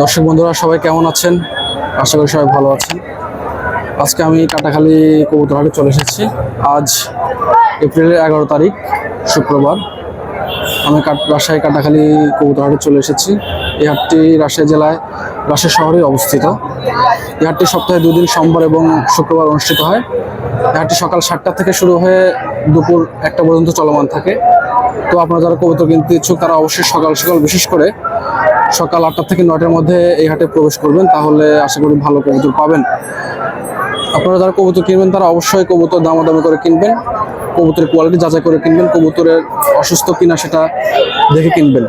দর্শক বন্ধুরা, সবাই কেমন আছেন? আশা করি সবাই ভালো আছেন। আজকে আমি কাটাখালী কবুতরহাটে চলে এসেছি। আজ এপ্রিলের এগারো তারিখ, শুক্রবার। আমি রাজশাহী কাটাখালী কবুতরহাটে চলে এসেছি। এই হাটটি রাজশাহী জেলায়, রাজশাহী শহরে অবস্থিত। এই হাটটি সপ্তাহে দুদিন সোমবার এবং শুক্রবার অনুষ্ঠিত হয়। এই হাটটি সকাল সাতটা থেকে শুরু হয়ে দুপুর একটা পর্যন্ত চলমান থাকে। তো আপনারা যারা কবুতর কিনতে ইচ্ছুক, তারা অবশ্যই সকাল সকাল, বিশেষ করে সকাল আটটা থেকে নটার মধ্যে এই হাটে প্রবেশ করবেন, তাহলে আশা করি ভালো কবুতর পাবেন। আপনারা যারা কবুতর কিনবেন, তারা অবশ্যই কবুতর দামাদামি করে কিনবেন, কবুতরের কোয়ালিটি যাচাই করে কিনবেন, কবুতরের অসুস্থ কিনা সেটা দেখে কিনবেন।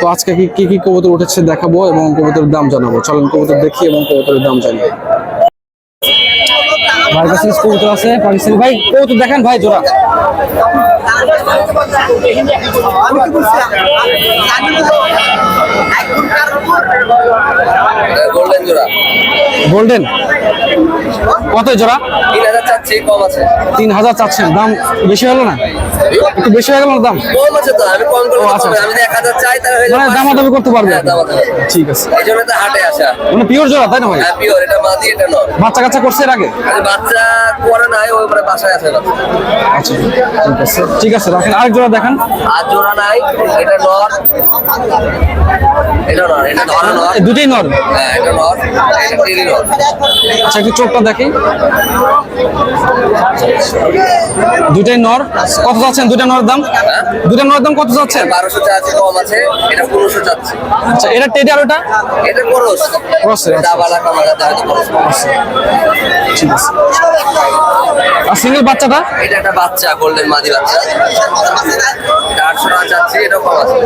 তো আজকে কি কি কবুতর উঠেছে দেখাবো এবং কবুতরের দাম জানাব। চলেন কবুতর দেখি এবং কবুতরের দাম জানি ভাই কাছে কবুতর আছে পাকিস্তানি ভাই। কবুতর দেখেন ভাই জোড়া। গোল্ডেন জোড়া। গোল্ডেন? কত জোড়া? তিন হাজার চাচ্ছেন দাম বেশি হলো না? একটু বেশি হয়ে গেল না দাম? মানে। দামাদামি করতে পারবে হ্যাঁ, ঠিক আছে। এই জন্য তো হাটে আসা। মানে পিওর জোড়া তাই না ভাই? হ্যাঁ পিওর এটা মাদি এটা নয় বাচ্চা কাচ্চা করছে এর আগে? বাচ্চা করে নাই ওই বাসায় আছে আচ্ছা ঠিক আছে। ঠিক আছে রাখেন। আরেক জোড়া দেখান। আর জোড়া নাই এটা নর। এটা নর এটা ধরা নর। দুটোই নর? হ্যাঁ এটা নর এটা টেরি নর। আচ্ছা একটু চোখটা দেখি দুটাই নর? কত যাচ্ছেন দুটা নর দাম? হ্যাঁ? দুটা নর দাম কত যাচ্ছেন বারোশো চাচ্ছি কম আছে এটা পনেরোশো চাচ্ছি। আচ্ছা এটা টেডি আর ওটা? এটা আচ্ছা। দাবালা কামালা হয়তো খরচ ঠিক আছে। আর সিঙ্গেল বাচ্চাটা? এটা একটা বাচ্চা গোল্ডেন মাদি বাচ্চা। আটশো টাকা চাচ্ছি এটা কম আছে।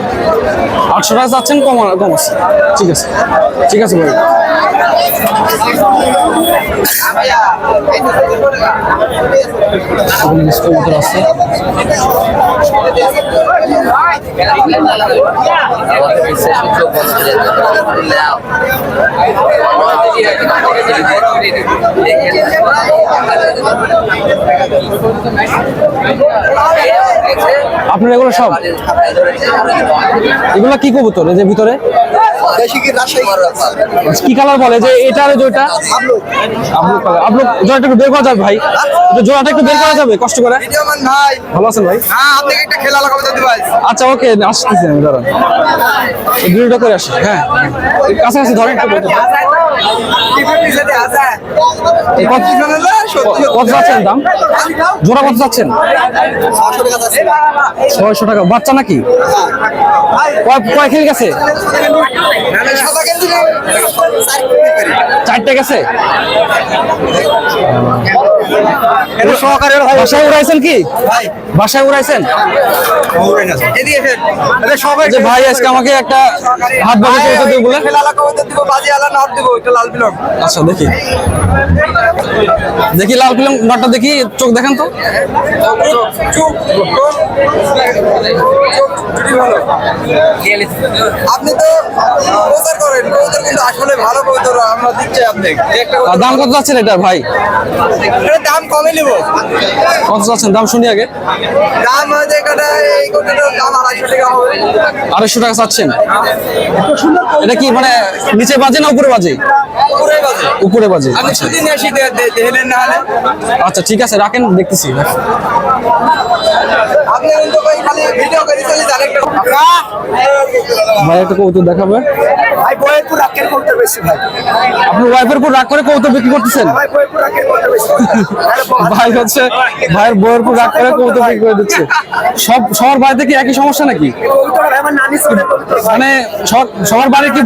আটশো টাকা যাচ্ছেন কম কম আছে ঠিক আছে। ঠিক আছে ভাই। আপনার এগুলো সব? এগুলো কি কবুতর? যে ভিতরে? কি কালার বলে? যে এটা আর যেটা আপলু কালার আপলু জোড়াটা একটু বের করা যাবে ভাই? জোড়াটা একটু বের করা যাবে? কষ্ট করে? ভালো আছেন ভাই? হ্যাঁ আচ্ছা ওকে আসতেছি আমি দাঁড়ান। ভিডিওটা করে আসি হ্যাঁ। কাছাকাছি ধরেন কত যাচ্ছেন দাম? জোড়া কত যাচ্ছেন? ছয়শো টাকা। বাচ্চা নাকি? কয় গেছে? চারটে গেছে? সহকারে উড়াইছেন কি? বাসায় উড়াইছেন? ভাই আজকে আমাকে একটা হাত বাজে দিব বাজি আলা নট এটা লাল বিলং। আচ্ছা দেখি। দেখি লাল ফিল্ম নটটা দেখি চোখ দেখেন তো। আপনি তো প্রচার করেন কবুতর কিন্তু আসলে ভালো কবুতর আমরা দিচ্ছি আপনি দাম কত যাচ্ছেন এটা ভাই? দাম কমে নিব। কত যাচ্ছেন? দাম শুনি আগে। দাম এই দাম আড়াইশো টাকা হবে। আড়াইশো টাকা চাচ্ছেন? এটা কি মানে নিচে বাজে না উপরে বাজে? উপরে বাজে। আচ্ছা। আচ্ছা ঠিক আছে রাখেন দেখতেছি। ভাই একটা কৌতুক দেখাবে? ভাই বয়েরপুর রাকের করতে বেশি ভাই। আপনি ওয়াইফের উপর রাগ করে কৌতুক বিক্রি করতেছেন? ভাই হচ্ছে ভাইয়ের উপর রাগ করে কৌতুক বিক্রি করে দিচ্ছে। সব সবার বাড়িতে কি একই সমস্যা নাকি? মানে সব- সবার বাড়ি কি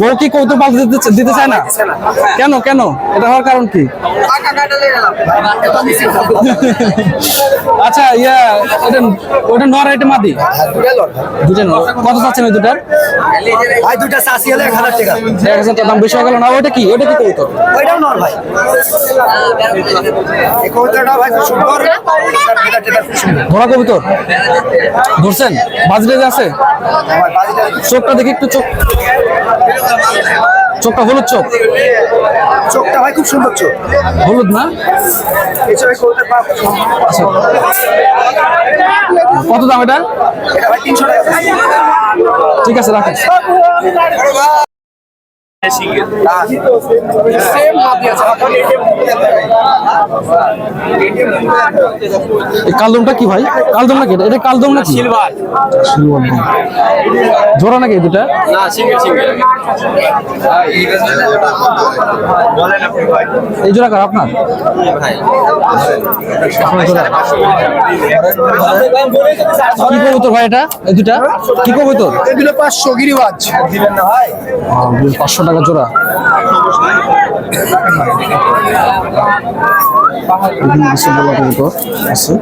বউ কি কৌতুক দিতে দিতে চায় না? কেন কেন? এটা হওয়ার কারণ কি? আচ্ছা ইয়া ওটা ওটা নর এটা মাদি? দুটো নর। কত চাচ্ছেন ওই দুটার ভাই দুটা চাষি হলে এক হাজার টাকা। এক হাজার টাকা দাম বেশি হয়ে গেল। না ওটা কি? ওটা কি কৌতুক ওইটাও নর ভাই। এটা কবুতর? ধরছেন? বাজরে আছে? চোখটা দেখি একটু চোখ। চোখটা হলুদ চোখ? চোখটা ভাই খুব সুন্দর চোখ। হলুদ না? আচ্ছা। কত দাম এটা? ঠিক আছে রাখেন কালদমটা কি ভাই? কালদম নাকি এটা? এটা কালদম সিলভার সিলভার জোড়া নাকি এই দুটা না সিঙ্গেল সিঙ্গেল। এই জোড়া কার আপনার? কি কবুতর ভাই এটা? এই দুটা কি কবুতর? এগুলো পাঁচশো গিরিবাজ। পাঁচশো টাকা জোড়া? আছে। বলা কবুতর আছে।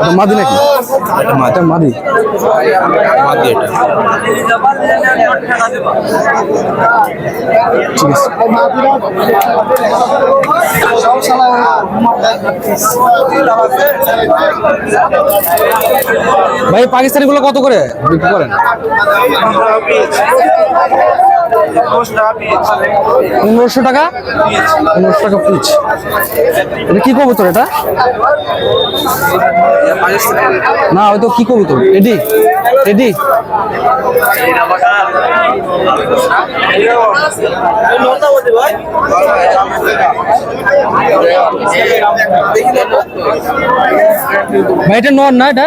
এটা মাদি নাকি? এটা মাদি। মাদি। এটা। ঠিক আছে। ভাই পাকিস্তানি গুলো কত করে? বিক্রি করেন পনেরোশো টাকা? পনেরোশো টাকা পিচ। এটা কি কবুতর এটা? না, ওই তো কি কবুতর? রেডি রেডি ভাই, এটা নর না এটা?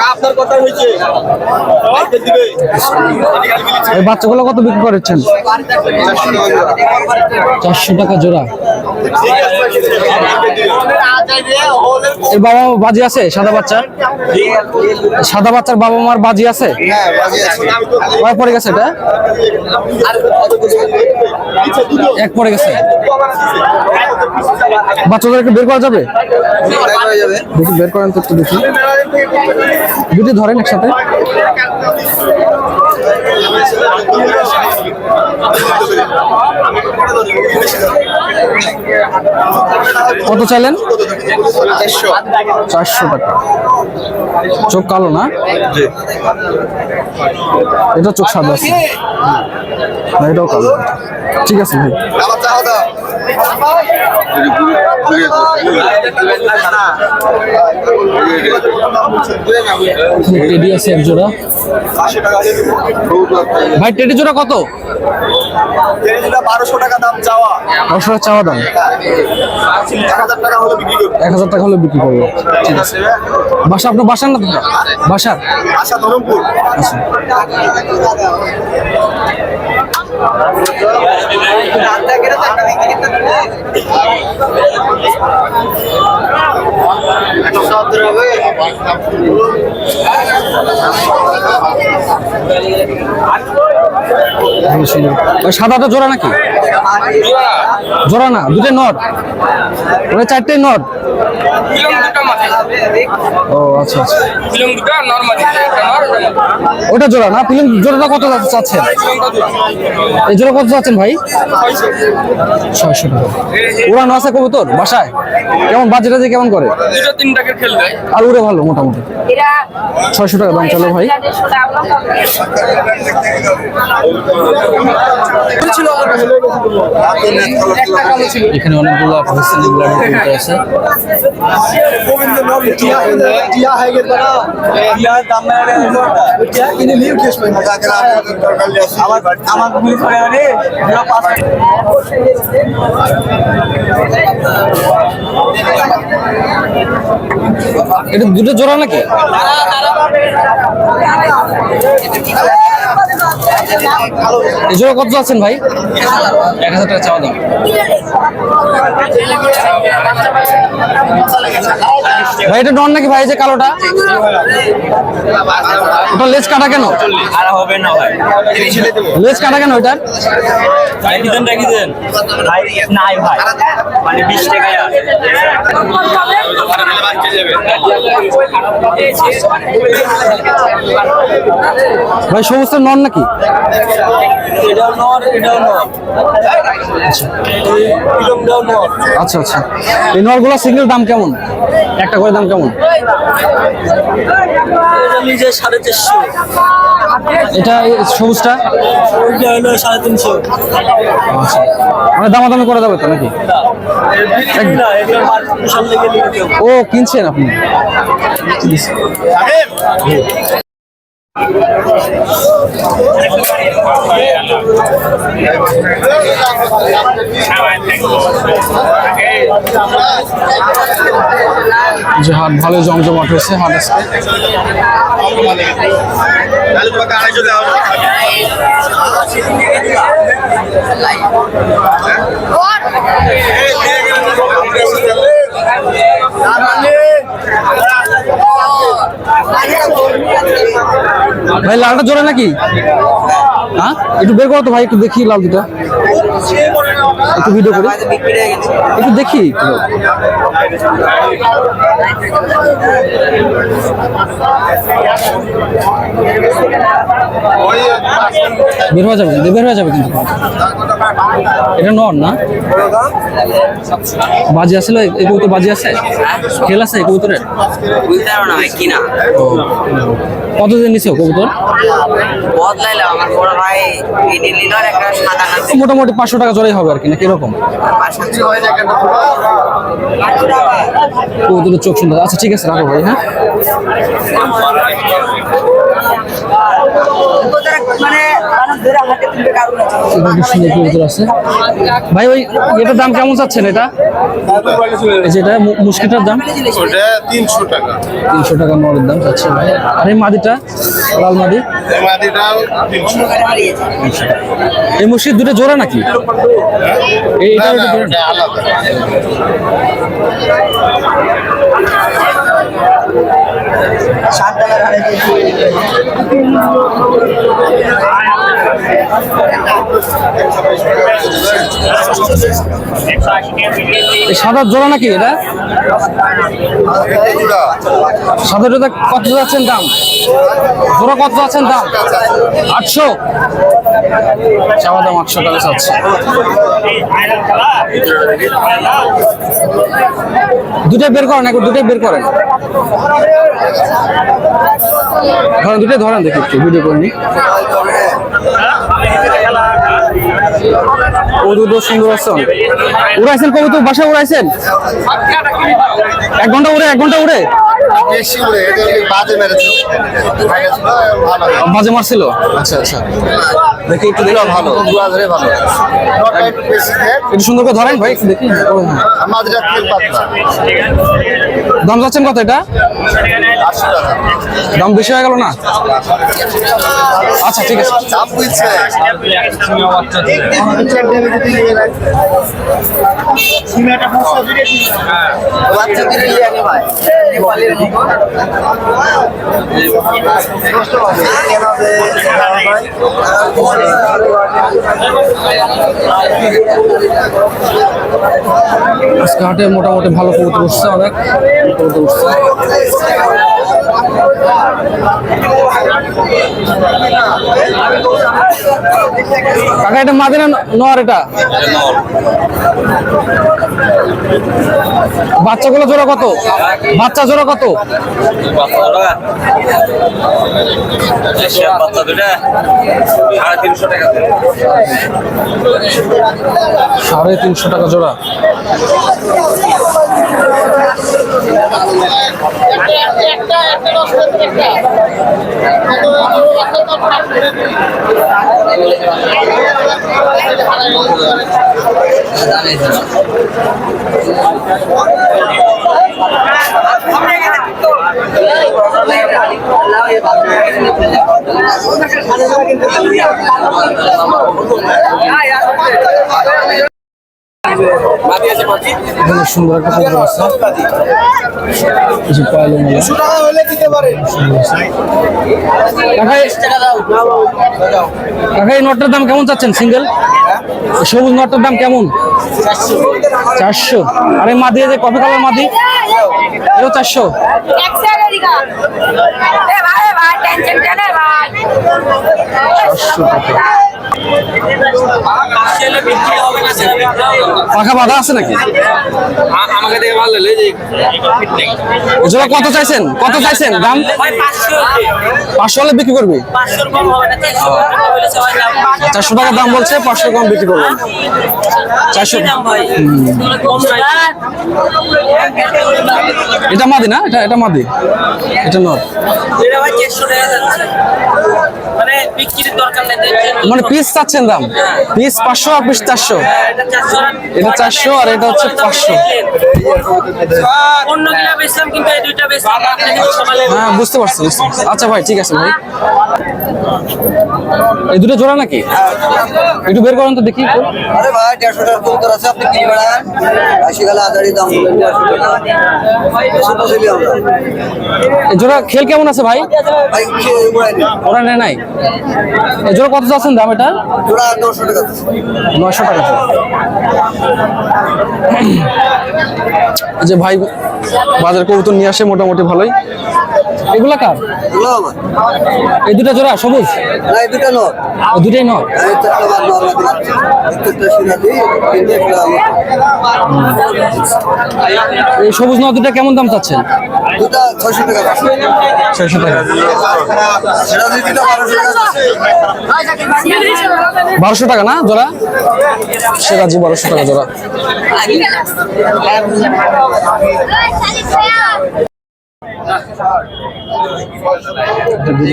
এই বাচ্চাগুলো কত বিক্রি করেছেন? চারশো টাকা জোড়া। এর বাবা মা বাজি আছে? সাদা বাচ্চার? সাদা বাচ্চার বাবা মার বাজি আছে? কয় পড়ে গেছে এটা? এক পড়ে গেছে। বাচ্চাদেরকে বের করা যাবে। বের করেন তো একটু দেখি। দুটি ধরেন একসাথে। কত চাইলেন? চারশো। টাকা। চোখ কালো না? এটা চোখ সাদা আছে। এটাও কালো। ঠিক আছে ভাই। টেডি আছে এক জোড়া। ভাই টেডি জোড়া কত? বারোশো টাকা দাম চাওয়া। চাওয়া দাম? এক হাজার টাকা হলে বিক্রি করব। এক হাজার টাকা হলে বিক্রি করব। ঠিক আছে। বাসা আপনার বাসার না? বাসার আচ্ছা। সাদাটা জোড়া নাকি? জোড়া না দুটোই নট। ওই চারটে নট। ও আচ্ছা আচ্ছা। ওটা জোড়া না? ফিল্ম জোড়াটা কত চাচ্ছেন? এই জোড়া কত চাচ্ছেন ভাই? ছয়শো টাকা। উড়ানো আছে কবুতর বাসায়? কেমন বাজেটা যে কেমন করে? দুটো তিন টাকার খেল দেয়। আর উড়ে ভালো মোটামুটি। ছয়শো টাকা দাম চলো ভাই। এখানে অনেকগুলো পাকিস্তানি ব্লাড আছে। আমার এটা দুটো জোড়া নাকি? এই জোড়া কত আছেন ভাই? এক হাজার টাকা চাওয়া দাম। ভাই এটা নন নাকি ভাই যে কালোটা? ওটা লেজ কাটা কেন? আর হবে না ভাই। লেজ কাটা কেন ওইটার রাখি দেন রাখি দেন ভাই নাই ভাই। মানে বিশ টাকায় আছে। ভাই সমস্ত নন নাকি? আচ্ছা আচ্ছা। এই নলগুলো সিঙ্গেল দাম কেমন? একটা করে দাম কেমন? সাড়ে চারশো এটা সবুজটা? ওইটা হলো সাড়ে তিনশো মানে দামাদামি করা যাবে তো নাকি? ও কিনছেন আপনি? যে হাট ভালো জমজমাট হয়েছে হাট আজকে ভাই লালটা জোরে নাকি? হ্যাঁ? একটু বের করো তো ভাই একটু দেখি লাল দুটা। একটু ভিডিও করি। একটু দেখি। বের হয়ে যাবে বের হয়ে যাবে কিন্তু। এটা নর না? বাজি আসলে এই কবুতর বাজি আছে? খেল আছে এই কবুতরের? কতদিন নিছো কবুতর? মোটামুটি পাঁচশো টাকা জোরেই হবে আর কি না কীরকম? কবুতরের চোখ সুন্দর। আচ্ছা ঠিক আছে রাখো ভাই হ্যাঁ? মানে এখানে সুন্দর কবুতর আছে? ভাই ওই এটার দাম কেমন চাচ্ছেন এটা? এই যেটা মুশকিটার দাম? তিনশো টাকা। তিনশো টাকা নলের দাম চাচ্ছে ভাই। আর এই মাদিটা? লাল মাদি? এই মুশকির দুটো জোড়া নাকি? এই না এটা না জোড়া ওটা আলাদা। এই সাদা জোড়া নাকি এটা? সাদা জোড়া কত যাচ্ছেন দাম? জোড়া কত যাচ্ছেন দাম? আটশো? চাওয়া দাম আটশো টাকা চাচ্ছে। দুটাই বের করেন একটু দুটাই বের করেন। ধরেন, দুটাই ধরেন দেখি একটু ভিডিও করে নিই সুন্দর। উড়াইছেন তো বাসা উড়াইছেন? এক ঘণ্টা উড়ে এক ঘণ্টা উড়ে। বাজে মারছিল? আচ্ছা আচ্ছা। দেখি একটু দেখি। ভালো। ধরে ভালো। একটু সুন্দর করে ধরেন ভাই দেখি। দাম যাচ্ছেন কত এটা? দাম বেশি হয়ে গেল না? আচ্ছা ঠিক আছে। আজকে হাটে মোটামুটি ভালো কবুতর উঠছে অনেক। কবুতর উঠছে কাকা, এটা মাদি না নর এটা? বাচ্চাগুলো জোড়া কত? বাচ্চা জোড়া কত? সাড়ে তিনশো টাকা সাড়ে তিনশো টাকা জোড়া আমরা এখানে সুন্দর একটা কবুতর আছে। এই যে পায়লো মেলা টাকা হলে দিতে পারে। কাকা এই- নটটার দাম কেমন চাচ্ছেন? সিঙ্গেল সবুজ নটটার দাম কেমন? চারশো। আর এই মাদি এই যে কফি কালার মাদি? এও চারশো? ভাই ভাই টেনশন কেন ভাই? চারশো টাকা। পাখা বাঁধা আছে নাকি? আমাকে দেখে ভালো লাগল যে জোড়া কত চাইছেন? কত চাইছেন? দাম? পাঁচশো হলে। বিক্রি করবি? চারশো টাকা দাম বলছে। পাঁচশো কম বিক্রি করবেন চারশো এটা মাদি না? এটা এটা মাদি। এটা নট বিক্রির দরকার নেই মানে পিস চাচ্ছেন দাম? পিস পাঁচশো আর পিস চারশো? এটা চারশো আর এটা হচ্ছে পাঁচশো। অন্য কিনা বেচলাম কিন্তু এই দুইটা বেচলাম হ্যাঁ বুঝতে পারছি আচ্ছা ভাই ঠিক আছে ভাই। এই দুটো জোড়া নাকি? একটু বের করেন তো দেখি। আরে ভাই দেড়শো টাকার কবুতর আছে আপনি কি বেড়ান। আশি গেলে আদারি দাম টাকা জোড়া খেল কেমন আছে ভাই? ভাই ওরা নেয় নাই? জোড়া কত চাচ্ছেন দাম এটা? নয়শো টাকা যে ভাই বাজার কবুতর নিয়ে আসে মোটামুটি ভালোই। এগুলা কার? এই দুটা জোড়া সবুজ? না নয় দুটাই নয় এই সবুজ নয় দুটা কেমন দাম চাচ্ছেন? ছয়শো টাকা ছয়শো টাকা। বারোশো টাকা না জোড়া? সেরাজি বারোশো টাকা জোড়া।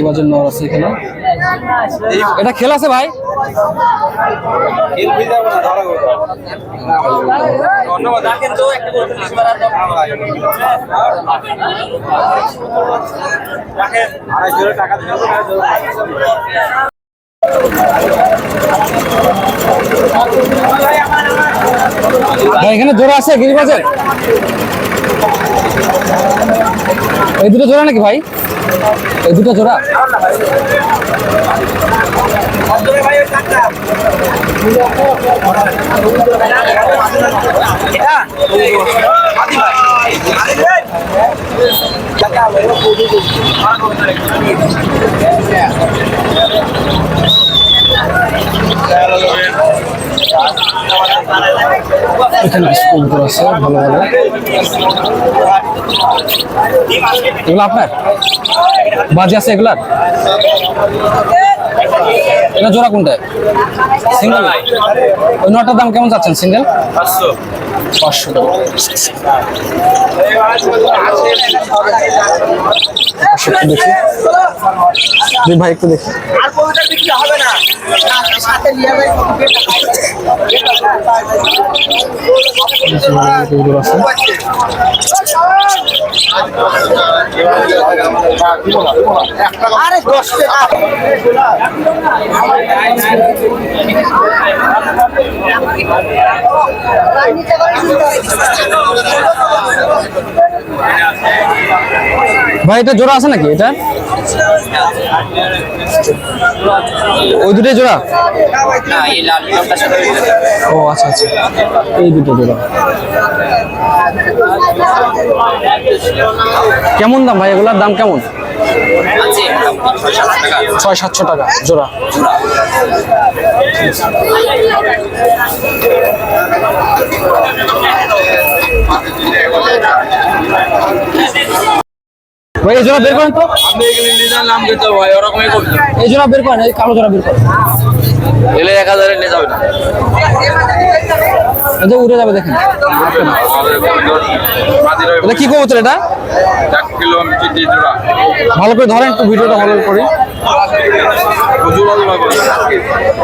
এটা নর আছে এখানে। এটা খেল আছে ভাই? এখানে জোড়া আছে গিরিবাজের এই দুটো জোড়া নাকি ভাই? এই দুটো জোড়া? এখানে স্কুল কবুতর আছে ভালো ভালো। এগুলো আপনার? বাজে আছে এগুলার? এটা জোড়া কোনটা? সিঙ্গেল ওই নটার দাম কেমন যাচ্ছেন সিঙ্গেল পাঁচশো। পাঁচশো টাকা পাঁচশো দেখি। দুই ভাই একটু দেখি। ভালো কবুতর আছে ভাই, এটা জোড়া আছে নাকি এটা? ওই দুটোই জোড়া? ও আচ্ছা আচ্ছা। এই দুটো জোড়া। কেমন দাম ভাই? এগুলার দাম কেমন? ছয় সাতশো টাকা ছয় সাতশো টাকা জোড়া। ভাই এই জোড়া বের করেন তো। আপনি এগুলি নিজের নাম দিতে ভাই ওরকমই করতে এই জোড়া বের করেন এই কালো জোড়া বের করেন। এলে এক হাজারে নিয়ে যাবে না। এই উড়ে যাবে দেখেন। এটা কি কবুতর এটা? ভালো করে ধরেন একটু ভিডিওটা ভালো করে।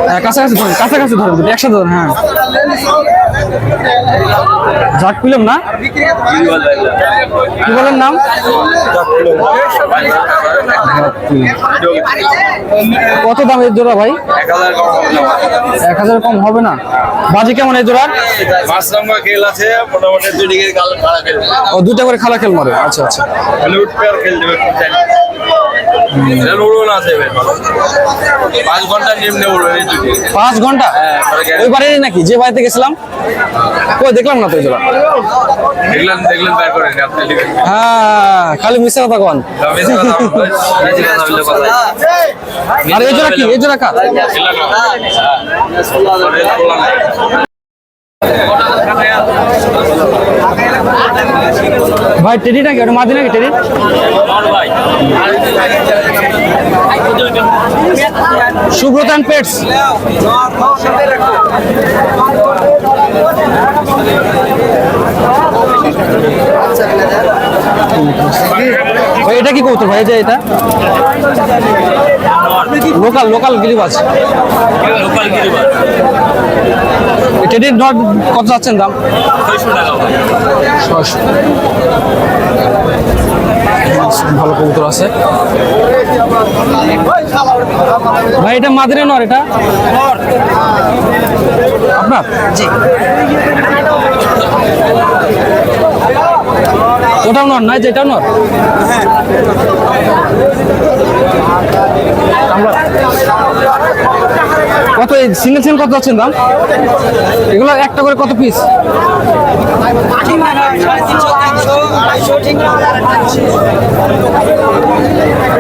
হ্যাঁ, কাছাকাছি ধরেন কাছাকাছি ধরেন একসাথে ধরেন হ্যাঁ। জাক পিলাম না? কি বলেন নাম? কত দাম এর জোড়া ভাই? এক হাজার কম হবে না। বাজি কেমন এই জোড়ার? পাঁচ নম্বর খেল আছে মোটামুটি ও দুটা করে খালা খেল মারে। আচ্ছা আচ্ছা। খেল দেবে। পাঁচ ঘণ্টা নিম্নে উড়বে পাঁচ ঘণ্টা? হ্যাঁ, ওই বাড়িরই নাকি? যে বাড়িতে গেছিলাম? কই দেখলাম না তো এই জোড়া দেখলেন দেখলেন বের করেন আপনি হ্যাঁ খালি মিশে কথা কন। আর এই জোড়া কি? এই জোড়া কার। ভাই টেডি নাকি? ওটা মাদি নাকি টেডি? সুব্রতান পেটস। এটা কি করতো ভাই? যে এটা? লোকাল লোকাল গিরিবাজ। লোকাল গিরিবাজ। টেডির নট কত যাচ্ছেন দাম? ছয়শো টাকা। ছয়শো। ভালো কবুতর আছে। ভাই এটা মাদুরে নর এটা? আপনার? জি। ওটাও নর না যেটাও নর কত সিঙ্গেল সিঙ্গেল কত যাচ্ছেন দাম? এগুলো একটা করে কত পিস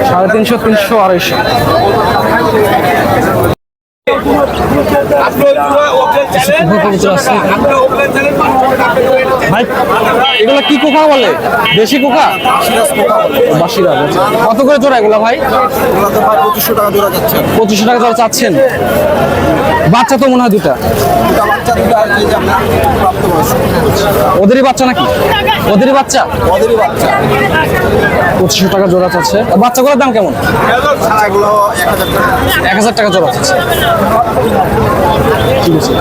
সাড়ে তিনশো তিনশো, আড়াইশো। এগুলো কি কোকা বলে? দেশি কত করে জোড়া এগুলো ভাই? পঁচিশশো টাকা চাচ্ছেন। বাচ্চা তো মনে হয় দুটা ওদেরই বাচ্চা নাকি? ওদেরই বাচ্চা? পঁচিশশো টাকা জোড়া চাচ্ছে। বাচ্চাগুলোর দাম কেমন? এক হাজার টাকা জোড়া চাচ্ছে। ঠিক আছে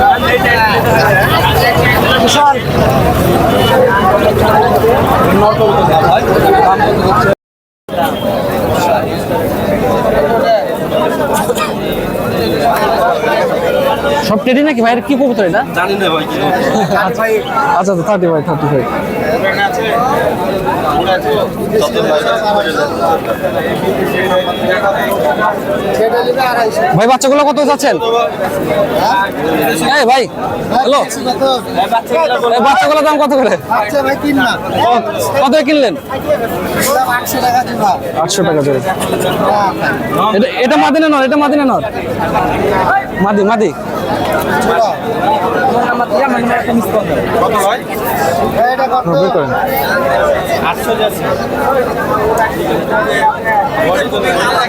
সব টেডি নাকি ভাইয়ের কি কবুতর এটা? জানি না ভাই আচ্ছা আচ্ছা থার্টি ফাইভ থার্টি ফাইভ ভাই, বাচ্চাগুলো কত যাচ্ছেন এই ভাই, হ্যালো। বাচ্চাগুলোর দাম কত করে? কত- কিনলেন? আটশো টাকা এটা মাদিনা নর, এটা মাদিনা নর। মাদি মাদি।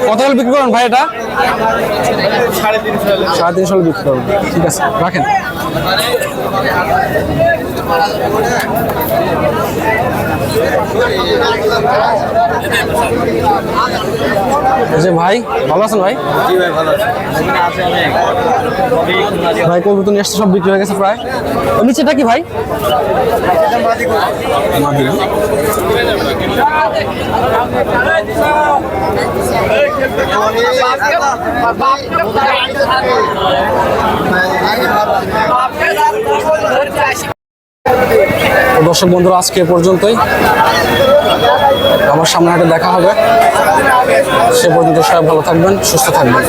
কত হলে বিক্রি করেন ভাই এটা? সাড়ে তিনশো হলে বিক্রি করবেন। ঠিক আছে রাখেন। যে ভাই ভালো আছেন ভাই? ভাই কবুতর নিয়ে আসতে সব বিক্রি হয়ে গেছে প্রায়? নিচেটা কি ভাই? মাদি দর্শক বন্ধুরা, আজকে পর্যন্তই। আমার সামনে হাটে দেখা হবে। সে পর্যন্ত সবাই ভালো থাকবেন, সুস্থ থাকবেন।